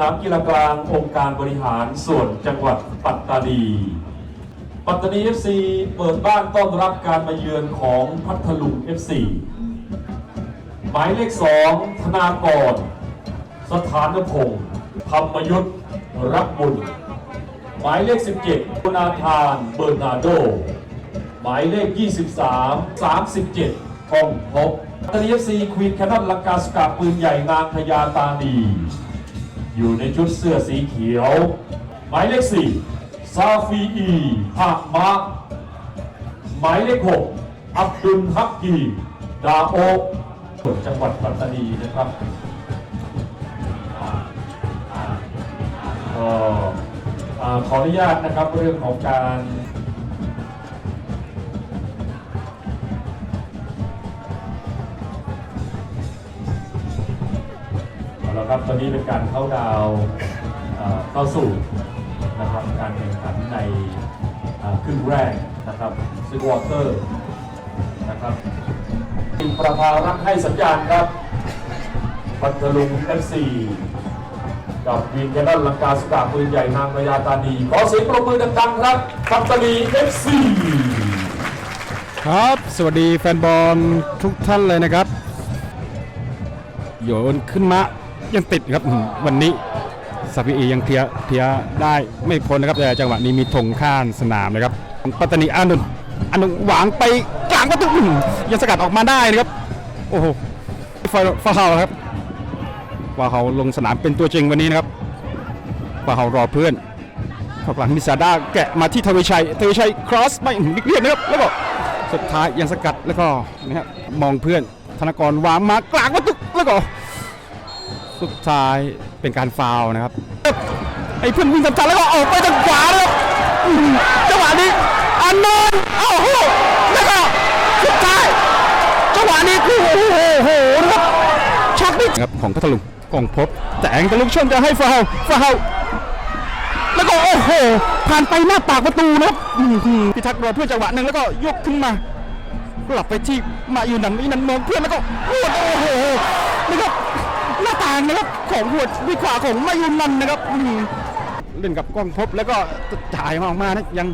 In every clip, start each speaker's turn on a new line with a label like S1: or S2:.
S1: นามกีฬากลางองค์การบริหารส่วนจังหวัดปัตตานี ปัตตานี FC เปิดบ้านต้อนรับการมาเยือนของพัทลุง FC หมายเลขสองธนากร สถานพงศ์ธรรมยุทธรักบุญ หมายเลข 17คุณาธานเบอร์นาโด หมายเลข 23 37กองพบปัตตานี FC ควีนแคนนอนลังกาสกาปืนใหญ่นางพญาตานี อยู่ในชุดเสื้อสีเขียว หมายเลขสี่ซาฟีอีฮะมะหมายเลขหกอับดุลฮักกีดาโอจังหวัดปัตตานีนะครับก็อ่าขออนุญาตนะครับเรื่องของการ เอาละครับตอนนี้เป็นการเข้าดาวเข้าสู่นะครับการแข่งขันในครึ่งแรกนะครับซึ่งวอเตอร์นะครับทีมประภารักให้สัญญาณครับพัทลุง FC กับวีนแคนนอนลังกาสกาปืนใหญ่นางพญาตานีขอเสียงปรบมือดังๆครับปัตตานี FC
S2: ครับ สวัสดีแฟนบอลทุกท่านเลยนะครับ โยนขึ้นมา ยังติดครับวันนี้ซาพีเอยังเคลียร์เคลียร์ได้ไม่พ้นนะครับแต่จังหวะนี้มีธงข้านสนามนะครับปัตตานีอานุนอานุนหวางไปกลางประตูยังสกัดออกมาได้นะครับโอ้โหฟาฟาเฮาครับฟาเฮาลงสนามเป็นตัวจริงวันนี้นะครับฟาเฮารอเพื่อนข้ากลางมิซาด้าแกะมาที่ทวีชัยทวีชัยครอสไม่เรียบนะครับแล้วก็สุดท้ายยังสกัดแล้วก็นะครับมองเพื่อนธนกรวางมากลางประตูแล้วก็ สุดท้ายเป็นการฟาวนะครับ ไอ้เพื่อนวิ่งทำทันแล้วก็ออกไปทางขวาแล้วจังหวะนี้อันนนท์เอ้าโหแล้วก็สุดท้ายจังหวะนี้คือโอ้โหโหนะครับชักนี่ครับของพัทลุงกองพบแต่งตะลุกชนจะให้ฟาวฟาวแล้วก็โอ้โหผ่านไปหน้าปากประตูนะครับพิทักษ์รอเพื่อจังหวะหนึ่งแล้วก็ยกขึ้นมากลับไปที่มาอยู่นันอีนันมองเพื่อนแล้วก็โอ้โหนี่ครับาต่างนะครับของหัววิขวาของมายุนันนะครับอื้อหือเล่นกับกล้องพบแล้วก็จ่ายมาออกมานะยัง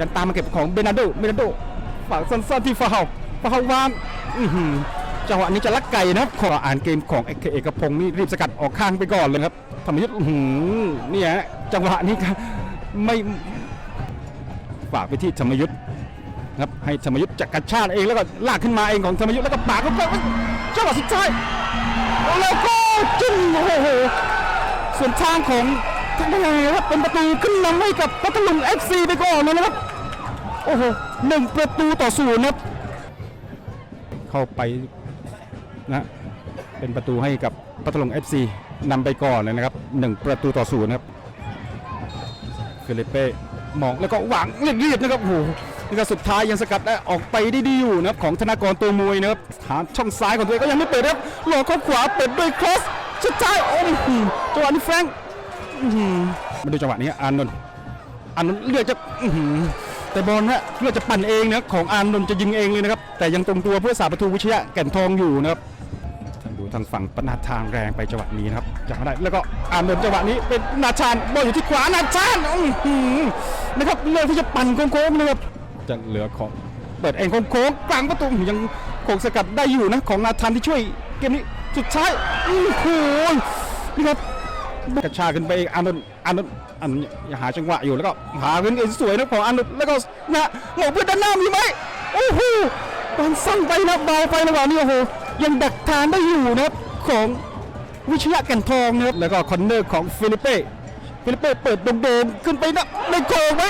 S2: ยังตามมาเก็บของเบนาโดเบนาโดฝากสั้นๆที่ฟาวฟาววางอื้อหือจังหวะนี้จะลักไก่นะครับขออ่านเกมของเอกเอกพงศ์นี่รีบสกัดออกข้างไปก่อนเลยครับธรรมยุทธ์นี่ฮะจังหวะนี้ครับไม่ฝากไปที่ธรรมยุทธ์ครับให้ธรรมยุทธ์จัดกรชาติเองแล้วก็ลากขึ้นมาเองของธรรมยุทธ์แล้วก็ปากเข้าไปจังหวะสุดท้ายแล้วก็ จิ้มโอ้โหส่วนทางของทางยังไงครับเป็นประตูขึ้นนำให้กับพัทลุงเอฟซีไปก่อนเลยนะครับโอ้โหหนึ่งประตูต่อศูนย์ครับเข้าไปนะเป็นประตูให้กับพัทลุง FC นำไปก่อนเลยนะครับ1ประตูต่อศูนย์ครับฟิลิปเป้มองแล้วก็หวังเรียบๆนะครับโอ้โห นี่ก็สุดท้ายยังสกัดได้ออกไปได้ดีอยู่นะครับของธนากรตัวมวยนะครับหาช่องซ้ายของตัวเองก็ยังไม่เปิดนะครับหลอกเข้าขวาเปิดด้วยครอสสุดท้ายโอ้โหจังหวะนี้แฟรงค์อื้อหือมาดูจังหวะนี้อานนท์อานนท์เลือกจะอือหือแต่บอลนะเลือกจะปั่นเองนะของอานนท์จะยิงเองเลยนะครับแต่ยังตรงตัวเพื่อสาประตูวิชยะแก่นทองอยู่นะครับดูทางฝั่งปนาทางแรงไปจังหวะนี้นะครับจับมาได้แล้วก็อานนท์จังหวะนี้เป็นนาชานบอลอยู่ที่ขวานาชานอื้อหือนะครับเลือกที่จะปั่นโค้งๆนะครับ จะเหลือของเปิดเองโค้งกลางประตูยังโขงสกัดได้อยู่นะของนาธานที่ช่วยเกมนี้สุดท้ายอื้อหือนี่ครับกระชากขึ้นไปองอานนท์อานนท์อานนท์อย่าหาจังหวะอยู่แล้วก็หาขึ้นเองสวยนะของอานนท์แล้วก็นะหลบเพื่อนด้านหน้ามีไหมโอ้โหบอลสั้นไปนะเบาไปนะว่านี่โอ้โหยังดักทานได้อยู่นะครับของวิชยะแก่นทองนะครับแล้วก็คอนเนอร์ของฟิลิปเป้ฟิลิปเป้เปิดโด่งๆขึ้นไปนะได้โกงไว้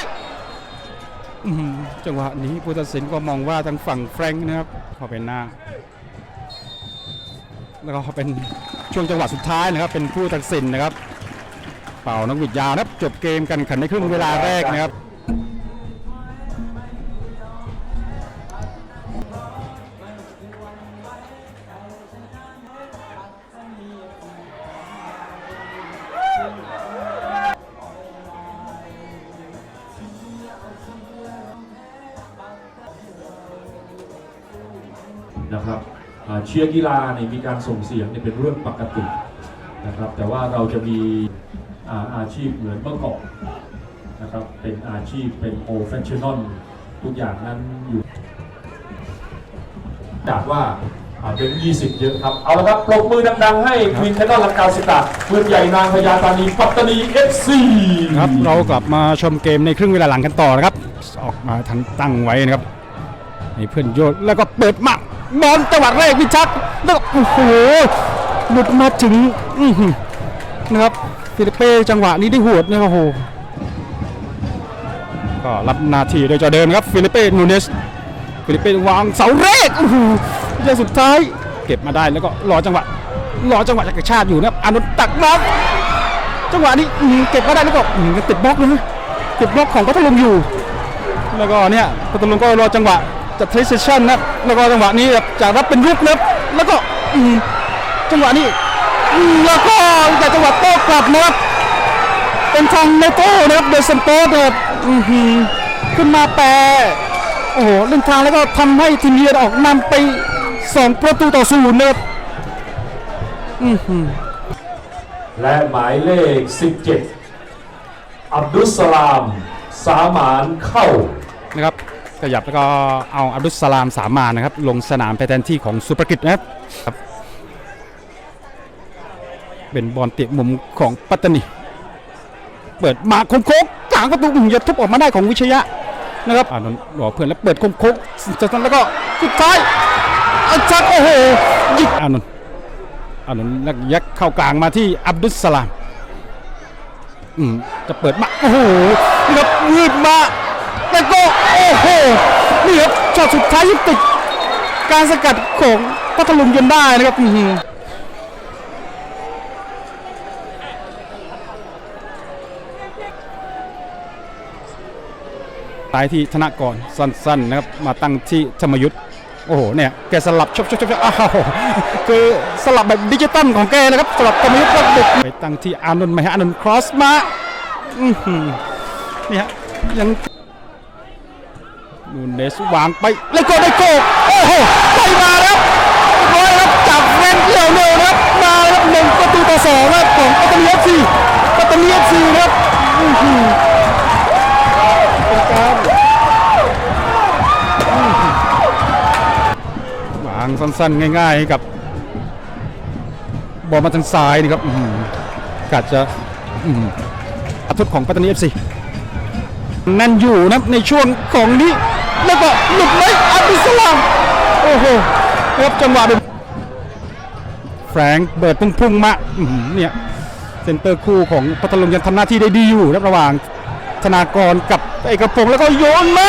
S2: อื้อหือ จังหวะนี้ผู้ตัดสินก็มองว่าทางฝั่งแฟรงค์นะครับเขาเปหน้า แล้วก็เป็นช่วงจังหวะสุดท้ายนะครับ เป็นผู้ตัดสินนะครับ เป่านักวิดยาวนะครับจบเกมกันขันในครึ่งเวลาแรกนะครับ
S1: เชียร์กีฬาเนี่ยมีการส่งเสียงเนี่ยเป็นเรื่องปกตินะครับแต่ว่าเราจะมีอาอาชีพเหมือนเมื่อก่อนนะครับเป็นอาชีพเป็นโ r ร f e s s i o n a l ทุกอย่างนั้นอยู่จากว่าอ่าเป็น 20 เยอะครับ เอาละครับปรบมือดังๆ ให้ควีนแคนนอนลังกาสิตาเมืองใหญ่นางพญาตานีปัตตานีเอฟซี
S2: ครับเรากลับมาชมเกมในครึ่งเวลาหลังกันต่อนะครับ ออกมาทันตั้งไว้นะครับให้เพื่อนโยนแล้วก็เปิดมา บอลจังหวะแรกพิชัดแล้วโอ้โหหลุดมาถึงอื้อหือนะครับฟิลิปเป้จังหวะนี้ได้หวดนะครับโอ้โหก็รับนาทีโดยจอเดินครับฟิลิปเป้นูเนสฟิลิปเป้วางเสาแรกโอ้โหจังสุดท้ายเก็บมาได้แล้วก็รอจังหวะรอจังหวะจากกระชาติอยู่นะครับอานนท์ตักบอลจังหวะนี้อืมเก็บมาได้แล้วก็อืมติดบล็อกนะติดบล็อกของพัทลุงอยู่ แล้วก็เนี่ยพัทลุงก็รอจังหวะ จะทริเซชันนะแล้วก็จังหวะนี้แบบจากรับเป็นรุกนะครับแล้วก็อืมจังหวะนี้อืมแล้วก็จากจังหวะโต้กลับนะครับเป็นทางเนโต้นะครับเดซันโตสนะครับอื้อหือขึ้นมาแปรโอ้โหเล่นทางแล้วก็ทำให้ทีมเยือนออกนำไปสองประตูต่อศูนย์นะครับอือหือ
S1: และหมายเลข 17 อับดุสสลาม สามานเข้า
S2: นะครับ ขยับแล้วก็เอาอับดุสสลามสามานนะครับ ลงสนามไปแทนที่ของสุภกิจนะครับครับ เป็นบอลเตะมุมของปัตตานี เปิดมาคมโค้งกลางประตูอื้อยัดทุบออกมาได้ของวิชยะนะครับอ่านนท์รอเพื่อนแล้วเปิดคมโค้งจากนั้นแล้วก็สุดท้ายอาจัดโอ้โหยิงอานนท์อานนท์แล้วยักเข้ากลางมาที่อับดุสสลามอืมจะเปิดมาโอ้โหนี่ครับยืดมา แล้วก็โอ้โหนี่ครับช็อตสุดท้ายที่ติดการสกัดของพัทลุงจนได้นะครับอือหือตายที่ธนกรสั้นๆนะครับมาตั้งที่ธรรมยุทธ์โอ้โหเนี่ยแกสลับชกชกชกชกอ้าวคือสลับแบบดิจิตอลของแกนะครับสลับธรรมยุทธ์ก็บุกไปตั้งที่อานนท์ไหมฮะอานนท์ครอสมาอือหือนี่ฮะยัง เนสวางไปแล้วก็ได้โกโอ้โหไปมาแล้วรียบร้อยครับจับแรงเกี่ยวเร็วนะครับมาแล้วหนึ่งประตูต่อสองครับของปัตตานีเอฟซีปัตตานีเอฟซีนะครับเป็นการวางสั้นๆง่ายๆกับบอลมาทางซ้ายนี่ครับกัดจะอัทุกของปัตตานีเอฟซีนั่นอยู่นะในช่วงของนี้ แล้วก็หลุดไหมอับดุลสลามโอ้โหครับจังหวะเป็นแฟรงค์เบิดพุ่งๆมาอื้อหือเนี่ยเซนเตอร์คู่ของพัทลุงยังทำหน้าที่ได้ดีอยู่ระหว่างธนากรกับเอกพงศ์แล้วก็โยนมา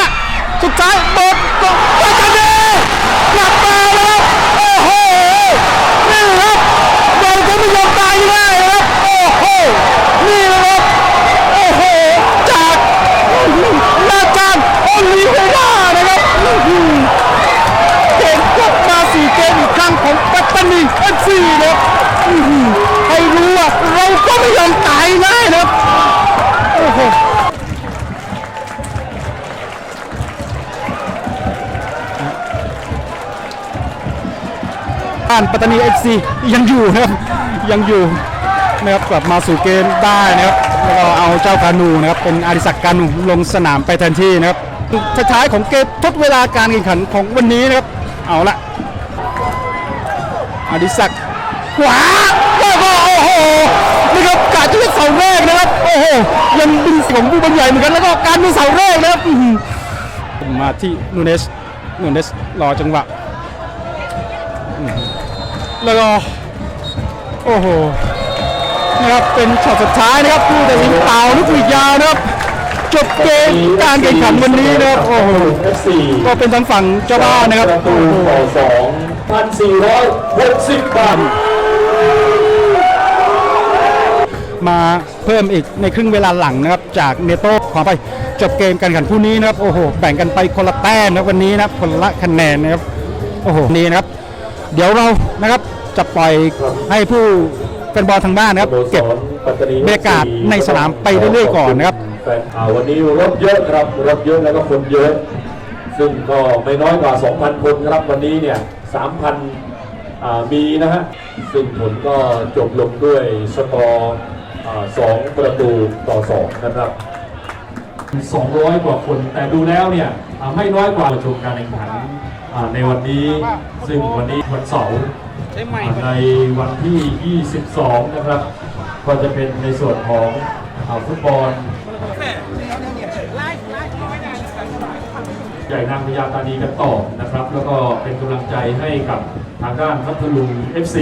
S2: สุดท้ายเบิดก็ปัตตานีกลับมาแล้วโอ้โหนี่ครับเราก็ไม่ยอมตายง่ายๆนะครับโอ้โหนี่นะครับ โอ้โห จากนาจารย์โอลิเวรานะครับอื้อหือเกมกลับมาสี่เกมอีกครั้งของปัตตานีเอฟซีนะครับอื้อหือให้รู้ว่าเราก็ไม่ยอมตายง่ายนะครับ โอ้โห บ้านปัตตานีเอฟซียังอยู่นะครับยังอยู่นะครับกลับมาสู่เกมได้นะครับแล้วก็เอาเจ้าคานูนะครับเป็นอาริสักกานูลงสนามไปแทนที่นะครับท้ายของเกมทดเวลาการแข่งขันของวันนี้นะครับเอาละอาริสักขวาแล้วก็โอ้โหนี่ครับการจะเป็นเสาแรกนะครับโอ้โหยังดึงของผู้บรรยายเหมือนกันแล้วก็การเป็นเสาแรกนะครับมาที่นูเนสนูเนสรอจังหวะ แล้วก็โอ้โหนะครับเป็นช็อตสุดท้ายนะครับผู้ตัดสินเป่าลูกหวีดยาวนะครับจบเกมการแข่งขันวันนี้นะครับโอ้โห
S1: FC
S2: ก็เป็นทางฝั่งเจ้าบ้านนะครับ
S1: ประตู
S2: โอ้โห
S1: ต่อสองพันสี่ร้อยหกสิบบาท
S2: มาเพิ่มอีกในครึ่งเวลาหลังนะครับ จากเนโต้ขอไปจบเกมการแข่งขันคู่นี้นะครับโอ้โหแบ่งกันไปคนละแต้มนะครับวันนี้นะครับคนละคะแนนนะครับโอ้โหนี่นะครับ เดี๋ยวเรานะครับจะปล่อยให้ผู้แฟนบอลทางบ้านนะครับ เก็บ
S1: ปัตตนี
S2: บรรยากาศในสนามไปเรื่อยๆก่อนนะครับ
S1: แฟนอ่าวันนี้รถเยอะครับรถเยอะแล้วก็คนเยอะ ซึ่งก็ไม่น้อยกว่า 2,000 คนครับวันนี้เนี่ย 3,000อ่ามีนะฮะซึ่งผลก็จบลงด้วยสกอร์อ่าสองประตูต่อสองนะครับ 200 กว่าคนแต่ดูแล้วเนี่ยอ่าไม่น้อยกว่าชมการแข่งขันอ่า ในวันนี้ซึ่งวันนี้วันเสาร์ในวันที่ 22 นะครับ ก็จะเป็นในส่วนของอฟุตบอลใหญ่นางพญาตานีกันต่อนะครับ แล้วก็เป็นกำลังใจให้กับทางด้านพัทลุง FC